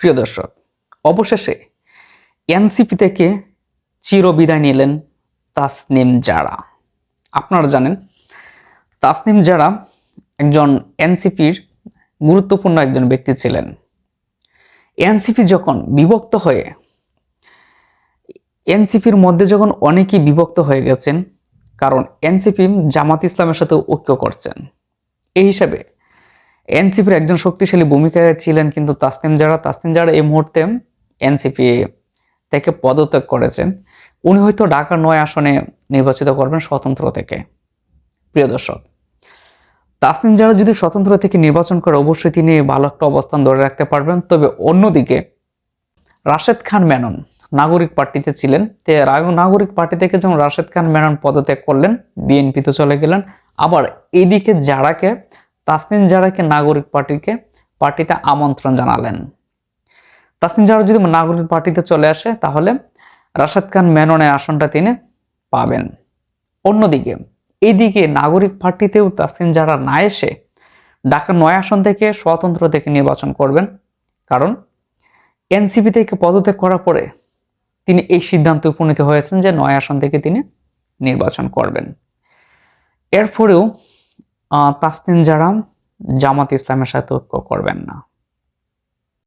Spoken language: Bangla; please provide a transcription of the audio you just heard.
প্রিয় দর্শক, অবশেষে এনসিপি থেকে চিরবিদায় নিলেন তাসনিম জারা। আপনারা জানেন, তাসনিম জারা একজন এনসিপির গুরুত্বপূর্ণ একজন ব্যক্তি ছিলেন। এনসিপি যখন বিভক্ত হয়ে, এনসিপির মধ্যে যখন অনেকেই বিভক্ত হয়ে গেছেন, কারণ এনসিপি জামাত ইসলামের সাথে ঐক্য করছেন। এই হিসাবে এনসিপির একজন শক্তিশালী ভূমিকায় ছিলেন কিন্তু তাসনিম যারা তাসনিম যারা এই মুহূর্তে এনসিপি থেকে পদত্যাগ করেছেন। উনি হয়তো ঢাকা নয় আসনে নির্বাচিত করবেন স্বতন্ত্র থেকে। প্রিয় দর্শক, তাসনিম যারা যদি স্বতন্ত্র থেকে নির্বাচন করে, অবশ্যই তিনি ভালো একটা অবস্থান ধরে রাখতে পারবেন। তবে অন্যদিকে, রাশেদ খান মেনন নাগরিক পার্টিতে ছিলেন। তে নাগরিক পার্টি থেকে যখন রাশেদ খান মেনন পদত্যাগ করলেন বিএনপিতে চলে গেলেন। আবার এইদিকে যারাকে তাসনিম জারাকে নাগরিক পার্টিকে, পার্টিতে আমন্ত্রণ জানালেন। তাসনিম জারা যদি নাগরিক পার্টিতে চলে আসে, তাহলে রাশেদ খান মেননের আসনটা তিনি পাবেন। অন্যদিকে এইদিকে নাগরিক পার্টিতেও তাসনিম যারা না এসে ঢাকা নয় আসন থেকে স্বতন্ত্র থেকে নির্বাচন করবেন। কারণ এনসিপি থেকে পদত্যাগ করার পরে তিনি এই সিদ্ধান্তে উপনীত হয়েছেন যে নয় আসন থেকে তিনি নির্বাচন করবেন। এরপরেও আহ, জারাম জামাত ইসলামের সাথে ঐক্য করবেন না।